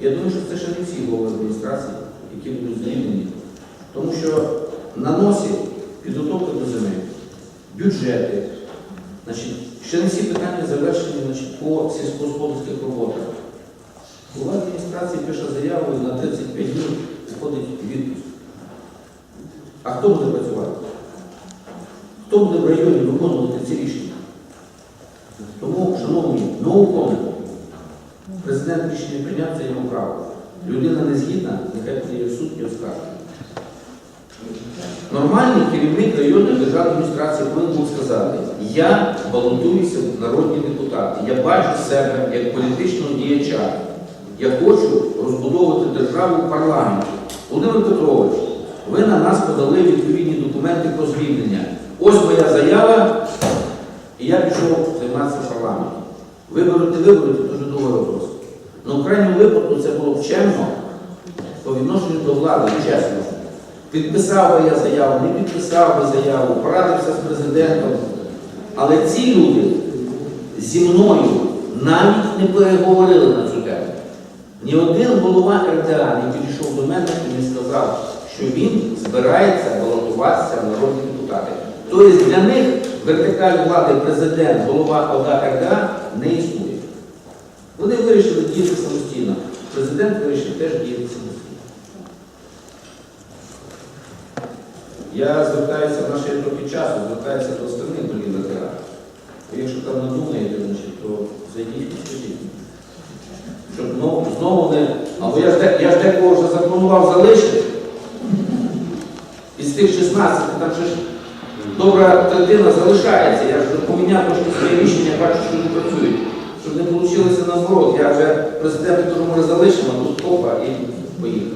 Я думаю, що це ще не всі голови адміністрації, які будуть звільнені. Тому що на носі підготовка до зими, бюджети, значить, ще не всі питання завершені значить, по сільськогосподарських роботах. Голова адміністрації пише заяву на 35 днів виходить у відпуск. А хто буде працювати? Хто буде в районі виконувати ці рішення? Тому, шановні, науково, президент рішення прийняв, це його право. Людина не згідна, нехай піде в суд і оскаржує. Нормальний керівник районної державної адміністрації повинен був сказати, я балотуюся в народні депутати, я бачу себе як політичного діяча. Я хочу розбудовувати державу в парламенті. Володимир Петрович, ви на нас подали відповідні документи про звільнення. Ось моя заява, і я пішов займатися парламентом. Виберете, виберете, дуже довгий. Ну, в крайньому випадку це було б чемно по відношенню до влади, чесно. Підписав би я заяву, не підписав би заяву, порадився з президентом. Але ці люди зі мною навіть не переговорили на цю тему. Ні один голова РДА не підійшов до мене і не сказав, що він збирається балотуватися в народні депутати. Тобто для них вертикаль влади президент, голова ОДА РДА не існує. Вирішили діяти самостійно. Президент вирішив теж діяти самостійно. Я звертаюся в нашій трохи часу, звертаюся до остальних голів РДА. Якщо там значить, то зайдіть і скажіть. Щоб знову, знову не. Або я ж, декого вже запланував залишити. Із тих 16, там ще ж добра третина залишається. Я ж поміняв трошки своє рішення, бачу, що не наоборот, я вже президенту тому не залишимо, тут опа і поїхав.